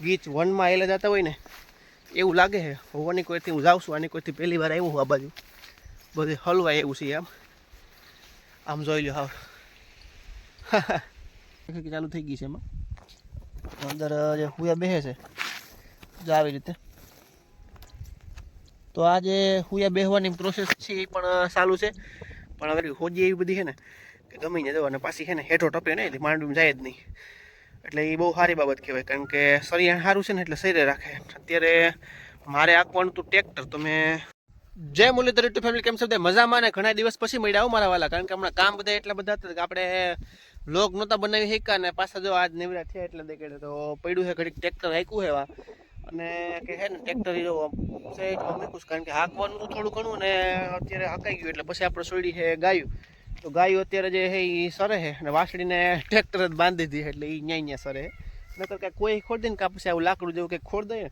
ગીચ વનમાં એલે જતા હોય ને, એવું લાગે છે. હોવાની કોઈથી હું જાઉં છું, આની કોઈથી પહેલી વાર આવ્યું હું આ બાજુ. બધે હલવાય એવું છે આમ. આમ જોઈ લો હા ચાલુ થઈ ગઈ છે એમાં. અંદર જે હુયા બેસે છે, જો આવી રીતે. તો આ જે હુયા બેહવાની પ્રોસેસ છે એ પણ ચાલુ છે. પણ હવે હોજી એવી બધી છે ને, કે ગમી ને અને પાછી છે ને, હેઠો ટપે ને, એટલે માંડવીમાં જાય જ નહીં. એટલે એ બહુ સારી બાબત કહેવાય. કારણ કે સરિયાણ સારું છે ને એટલે શરીરે રાખે. અત્યારે મારે આંકવાનું હતું ટ્રેક્ટર, તો મેં જય મુરલીધર યુટ્યુબ ફેમિલી કેમ છે મજામાં ને? ઘણા દિવસ પછી મળ્યા મારા વાલા. કારણ કે હમણાં કામ બધા એટલા બધા હતા કે આપણે લોગ નહોતા બનાવી શક્યા ને પાછા જો આજ નેવરા થયા એટલે દેખાડે, તો પડ્યું છે ઘડીક ટ્રેક્ટર હાંકું એવા. અને કે હે ને, ટ્રેક્ટર જો છે. મૂકું કારણ કે હાંકવાનું થોડું ઘણું ને અત્યારે હાંકાઈ ગયું, એટલે પછી આપણે સોડી છે ગાયું. તો ગાયો અત્યારે જે છે એ સરે છે અને વાસળીને ટ્રેક્ટર જ બાંધી દીધી એટલે એ ન્યાય ન્યા સરે નકર કાંઈ કોઈ ખોડ દે ને કાપશે આવું લાકડું જેવું કંઈક ખોડ દે ને,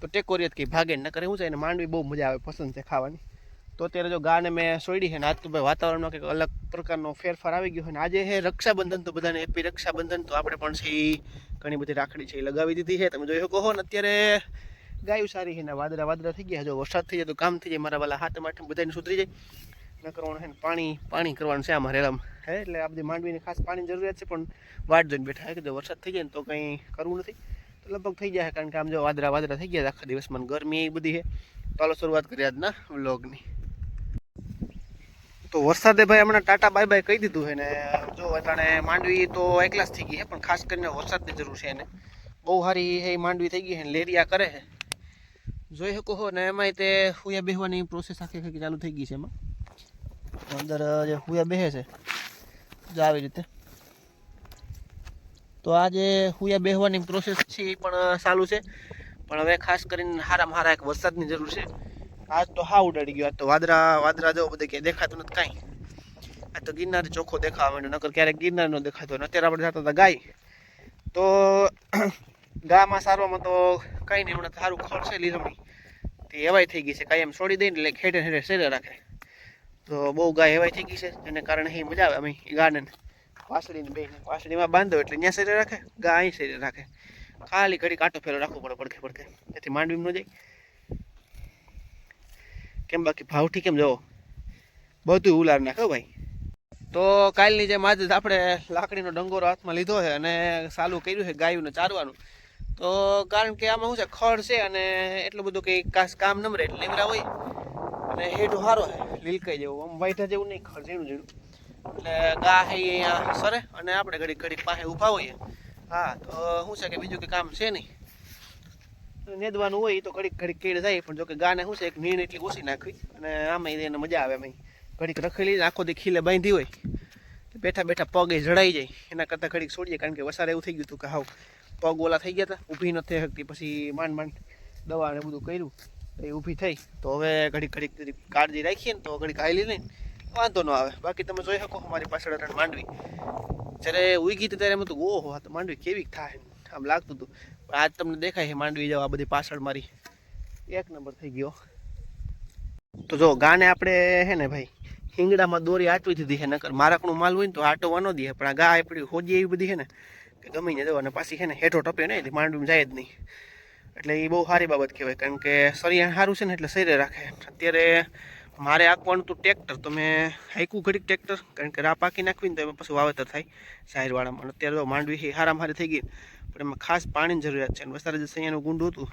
તો ટેકોરિયત કંઈ ભાગે નકર શું છે એને માંડવી બહુ મજા આવે, પસંદ છે ખાવાની. તો અત્યારે જો ગાને મેં સોડી છે ને આજ તો ભાઈ વાતાવરણમાં કંઈક અલગ પ્રકારનો ફેરફાર આવી ગયો છે ને આજે છે રક્ષાબંધન તો બધાને હેપી રક્ષાબંધન, તો આપણે પણ છે એ ઘણી બધી રાખડી છે એ લગાવી દીધી છે. તમે જોઈ શકો હો ને અત્યારે ગાયું સારી છે ને વાદળા વાદળા થઈ ગયા જો વરસાદ થઈ જાય તો કામ થઈ જાય, મારા વાલા હાથ માટે બધાને સુધરી જાય. ન કરવાનું છે ને પાણી પાણી કરવાનું છે અમારે રેલામાં હે, એટલે આ બધી માંડવીને ખાસ પાણી જરૂરિયાત છે, પણ વાટ જોઈને બેઠા કે જો વરસાદ થઈ જાય ને તો કંઈ કરવું નથી. તો લગભગ થઈ જાય કારણ કે આમ જો વાદરા વાદળા થઈ ગયા આખા દિવસમાં ગરમી એ બધી છે. તો ચાલો શરૂઆત કરી આજના વ્લોગની. તો વરસાદે ભાઈ હમણાં ટાટા બાય બાય કહી દીધું છે ને, જો અટાણે માંડવી તો એકલાસ થઈ ગઈ છે, પણ ખાસ કરીને વરસાદની જરૂર છે એને. બહુ સારી એ માંડવી થઈ ગઈ છે લેરિયા કરે છે. જોઈ શકો હો ને, એમાંય તે હુયા બેહવાની પ્રોસેસ આખી ચાલુ થઈ ગઈ છે એમાં. અંદર જે હુયા બેસે છે, જો આવી રીતે. તો આ જે હુયા બેહવાની પ્રોસેસ છે એ પણ ચાલુ છે. પણ હવે ખાસ કરીને હારામાં હારા એક વરસાદની જરૂર છે. આજ તો હા ઉડાડી ગયો. આજ તો વાદળા વાદળા જો બધે ક્યાંય દેખાતું નથી કાંઈ. આ તો ગિરનાર ચોખ્ખો દેખાવા માંડ્યો. નકર ક્યારેક ગિરનાર ન દેખાતો અને અત્યારે આપણે જતા હતા ગાય. તો ગામાં સારવામાં તો કાંઈ નહીં, હમણાં સારું ખડ છે તે એવાય થઈ ગઈ છે. કાંઈ એમ છોડી દઈને એટલે ખેડે હેઠે શેરે રાખે. તો બહુ ગાય એવાય થઈ ગઈ છે એને કારણે અહીં મજા આવે. અમે ગાર્ડન વાસળીને બેને વાસળીમાં બાંધો એટલે ત્યાં શરીર રાખે, ગા અહીં શરીર રાખે. ખાલી ઘડી કાંટો ફેરો રાખવો પડે પડખે પડખે. એથી માંડવી ન જાય. કેમ બાકી ભાવથી કેમ જવો? બધું ઉલાર નાખો ભાઈ. તો કાલની જેમ આજે આપણે લાકડીનો ડંગોરો હાથમાં લીધો છે અને સાલું કર્યું છે ગાયુંને ચારવાનું. તો કારણ કે આમાં શું છે, ખડ છે અને એટલું બધું કંઈ કામ ન રહે એટલે લીમડા હોય. અને હેઠું સારો છે. લીલકાઈ જેવું આમ વાઈટા જેવું નહીં, ખર ઝીણું ઝીણું. એટલે ગા હે અહીંયા સરે, અને આપણે ઘડીક ઘડીક પાસે ઊભા હોઈએ. હા, તો શું છે કે બીજું કે કામ છે નહીં? નેદવાનું હોય તો ઘડીક ઘડીક કેળ જાય, પણ જો કે ગાને શું છે, એક નીણ એટલી ઓછી નાખવી, અને આમાં એને મજા આવે એમાં ઘડીક રખેલી, આખો દી ખીલે બાંધી હોય બેઠા બેઠા પગ એ જડાઈ જાય. એના કરતાં ઘડીક છોડીએ, કારણ કે વસારે એવું થઈ ગયું હતું કે હાવ પગ ઓલા થઈ ગયા હતા ઊભી નથી શકતી. પછી માંડ માંડ દવા ને બધું કર્યું. એ ઊભી થઈ. તો હવે ઘડીક ઘડીક કાળજી રાખીએ ને તો ઘડીક હાલી લઈને વાંધો ન આવે. બાકી તમે જોઈ શકો અમારી પાછળ અટાણે માંડવી. જ્યારે ઉગી ત્યારે એમ હતું ઓહો, આ તો માંડવી કેવી થાય. આમ લાગતું હતું. પણ આજ તમને દેખાય છે માંડવી જાવ, આ બધી પાછળ મારી. એક નંબર થઈ ગયો. તો જો, ગાને આપણે હે ને ભાઈ હિંગડામાં દોરી આટવી દીધી છે, નકર મારાકનું માલ હોય ને તો આટોવા ન દે પણ આ ગા આપણી હોજી એવી બધી છે ને, કે ગમી ને દેવા અને પાછી છે ને, હેઠો ટપે નહીં માંડવી જાય જ નહીં. એટલે એ બહુ સારી બાબત કહેવાય, કારણ કે શરીર સારું છે ને એટલે શરીરે રાખે. અત્યારે મારે આંકવાનું હતું ટ્રેક્ટર, તો મેં હાઈકું ઘડીક ટ્રેક્ટર, કારણ કે રા પાકી નાખવી ને તો એમાં પછી વાવેતર થાય સાહેરવાળામાં અને અત્યારે તો માંડવી છે મારે થઈ ગઈ. પણ એમાં ખાસ પાણીની જરૂરિયાત છે. અને વસારે જે સૈયાનું ગુંડું હતું,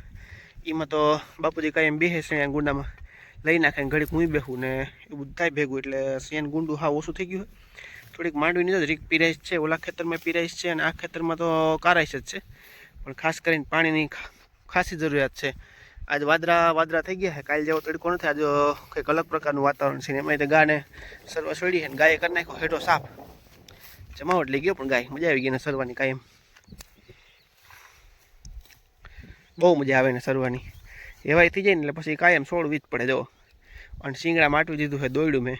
એમાં તો બાપુજી કાંઈ એમ બેસે સૈયા ગુંડામાં, લઈ નાખે ને ઘડીક હું બેહું ને એવું બધું થાય ભેગું. એટલે સૈયાનું ગુંડું હા ઓછું થઈ ગયું હોય થોડીક માંડવીની જ રીક પીરાઈશ છે, ઓલા ખેતરમાં પીરાઈશ છે, અને આ ખેતરમાં તો કારાઈશ જ છે. પણ ખાસ કરીને પાણીની ખાસી જરૂરિયાત છે. આજ વાદરા વાદરા થઈ ગયા છે કાલ જેવો તડકો નથી, આજે કંઈક અલગ પ્રકારનું વાતાવરણ છે એમાં ગાને સરવા છોડી છે ગાયે કરી નાખ્યો, હેઠો સાફ જમાવટ લઈ ગયો પણ ગાય. મજા આવી ગઈ ને સરવાની કાયમ બહુ મજા આવે ને સરવાની. એવાય થઈ જાય ને એટલે પછી કાયમ સોળવી જ પડે જો અને શીંગડા માટવી દીધું છે દોડ્યું મેં.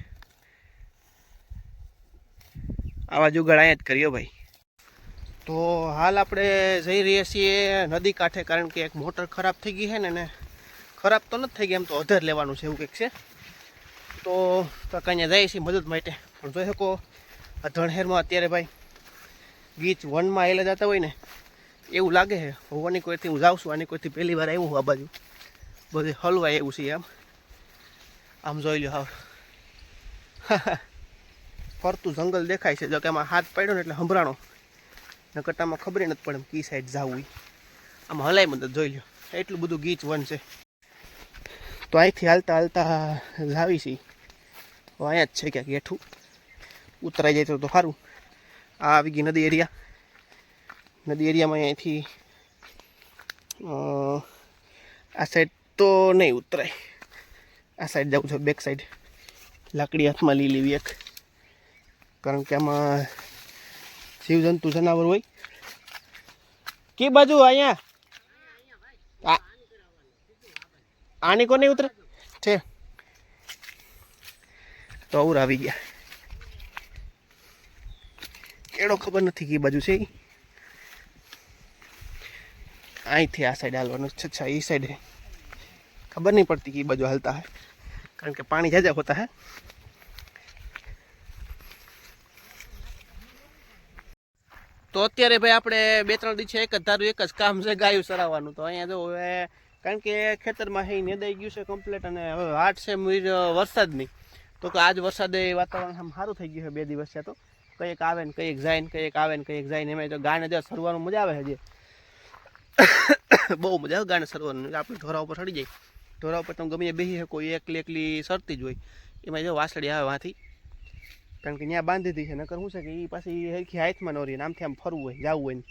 આવા જુગાડ અહીંયા જ કર્યો ભાઈ. તો હાલ આપણે જઈ રહ્યા છીએ નદી કાંઠે, કારણ કે એક મોટર ખરાબ થઈ ગઈ છે ને ખરાબ તો નથી થઈ ગઈ, એમ તો અધર લેવાનું છે એવું કંઈક છે. તો કાંઈ જઈએ છીએ મદદ માટે. પણ જોઈ શકો ધણહેરમાં અત્યારે ભાઈ ગીચ વનમાં એલા જતા હોય ને, એવું લાગે છે. હોવાની કોઈથી હું જાઉં છું, આની કોઈથી પહેલી વાર આવ્યું હું આ બાજુ. બધે હલવાય એવું છે આમ. આમ જોઈ લો હા ફરતું જંગલ દેખાય છે, જો કે આમાં હાથ પડ્યો ને એટલે સંભળાણો નકટામાં ખબર નથી પડે કી સાઈડ જવું આમ હલાય મદદ જોઈ લ્યો. એટલું બધું ગીચ વન છે. તો અહીંથી હાલતા હાલતા લાવી છી. અહીંયા જ છે ક્યાંક હેઠું. ઉતરાઈ જાય તો સારું આ આવી ગઈ નદી એરિયા. નદી એરિયામાં અહીંથી આ સાઈડ તો નહીં ઉતરાય. આ સાઈડ જવું છે બેક સાઈડ લાકડી હાથમાં લઈ લેવી એક. કારણ કે આમાં જીવજંતુ જનાવર હોય? કે બાજુ અહીંયા? આ- આની કોને ઉતરે? છે. તો અવર આવી ગયા. કેડો ખબર નથી કે બાજુ છે ઈ. અહીંથી આ સાઈડ હાલવાનું છે, અચ્છા એ સાઈડ હે. ખબર નહીં પડતી કે ઈ બાજુ હાલતા હે. કારણ કે પાણી જાજા હોતા હે. તો અત્યારે ભાઈ આપણે બે ત્રણ દિવસે એક જ ધારું, એક જ કામ છે ગાયું સરાવવાનું. તો અહીંયા જો હવે કારણ કે ખેતરમાં હે નેદાઈ ગયું છે કમ્પ્લીટ અને હવે વાટ છે મીર વરસાદની. તો કે આજ વરસાદે વાતાવરણ આમ સારું થઈ ગયું છે બે દિવસ છે તો. કંઈક આવે ને કંઈક જાય ને કંઈક આવે ને કંઈક જાય ને એમાં તો ગાને જો સરવાનું મજા આવે હજી. બહુ મજા આવે ગાને સરવાનું આપણે ઢોરા ઉપર ચડી જાય ઢોરા ઉપર તમે ગમે બેસી શકો, એકલી એકલી સરતી જ હોય. એમાં જો વાસળી આવે વાંથી. કારણ કે ત્યાં બાંધી દીધી છે, નકર શું છે કે એ પાછી હરખી હાથમાં ન રહી આમથી આમ ફરવું હોય, જવું હોય ને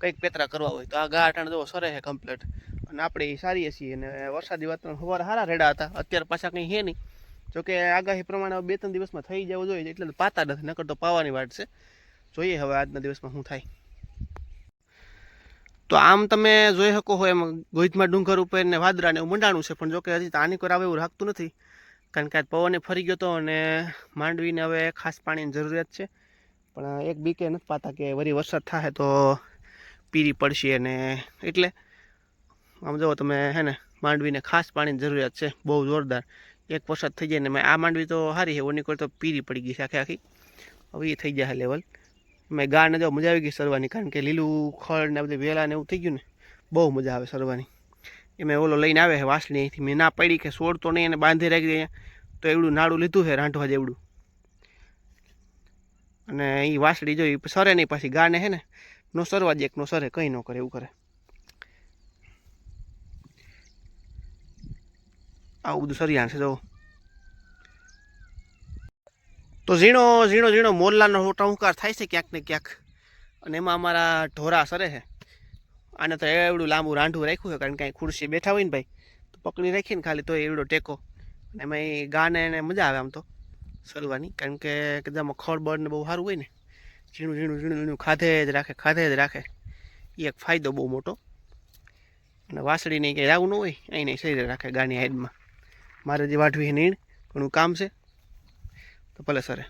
કંઈક પેતરા કરવા હોય. તો આ ગા અટાણ જો સરે છે કમ્પ્લીટ અને આપણે એ સારીએ છીએ અને વરસાદી વાતાવરણ સવારે સારા રેડા હતા, અત્યારે પાછા કંઈ છે નહીં. જોકે આગાહી પ્રમાણે બે ત્રણ દિવસમાં થઈ જવું જોઈએ, એટલે પાતા નથી, નકર તો પાવાની વાટ છે. જોઈએ હવે આજના દિવસમાં શું થાય. તો આમ તમે જોઈ શકો હોય એમ ગોહિતમાં ડુંગર ઉપર ને વાદરાને એવું મંડાણું છે, પણ જોકે હજી આની આવે એવું રાખતું નથી. કારણ કે આજ પવને ફરી ગયો હતો અને માંડવીને હવે ખાસ પાણીની જરૂરિયાત છે. પણ એક બીકે નથી પાતા કે વરી વરસાદ થાય તો પીરી પડશે અને એટલે આમ જુઓ તમે હે ને, માંડવીને ખાસ પાણીની જરૂરિયાત છે, બહુ જોરદાર. એક વરસાદ થઈ જાય ને મેં આ માંડવી તો સારી છે, ઓની કોઈ તો પીરી પડી ગઈ છે આખી આખી. હવે એ થઈ જાય લેવલ મેં ગાને જો મજા આવી ગઈ સરવાની, કારણ કે લીલું ખડ ને બધું વેલા ને એવું થઈ ગયું ને, બહુ મજા આવે સરવાની. એમાં ઓલો લઈને આવે છે વાસણી અહીંથી. મેં ના પડી કે સોડ તો નહીં એને બાંધી રાખી દે. તો એવડું નાડું લીધું છે રાંધવા જેવડું. અને એ વાસળી જોઈ સરે નહીં, પાછી ગાને છે ને, નો સરવા દે નો સરે, કંઈ ન કરે, એવું કરે. આવું બધું સરિયાણ છે, જો. તો ઝીણો ઝીણો ઝીણો મોરલાનો ટંકાર થાય છે ક્યાંક ને ક્યાંક. અને એમાં અમારા ઢોરા સરે છે. આને તો એવડું લાંબુ રાંઢું રાખ્યું છે, કારણ કે ખુરશી બેઠા હોય ને ભાઈ, તો પકડી રાખીને ખાલી તો એવડો ટેકો. અને એમાં ગાને એને મજા આવે આમ તો સરવાની કારણ કે કદામાં ખળ ને બહુ સારું હોય ને, ઝીણું ઝીણું ઝીણું ઝીણું ખાધે જ રાખે, ખાધે જ રાખે. એ એક ફાયદો બહુ મોટો. અને વાસળીને કંઈ આવું ન હોય અહીં શરીરે રાખે ગાની હાઈડમાં. મારે જે વાઢવી નીણ, ઘણું કામ છે. તો ભલે સરે.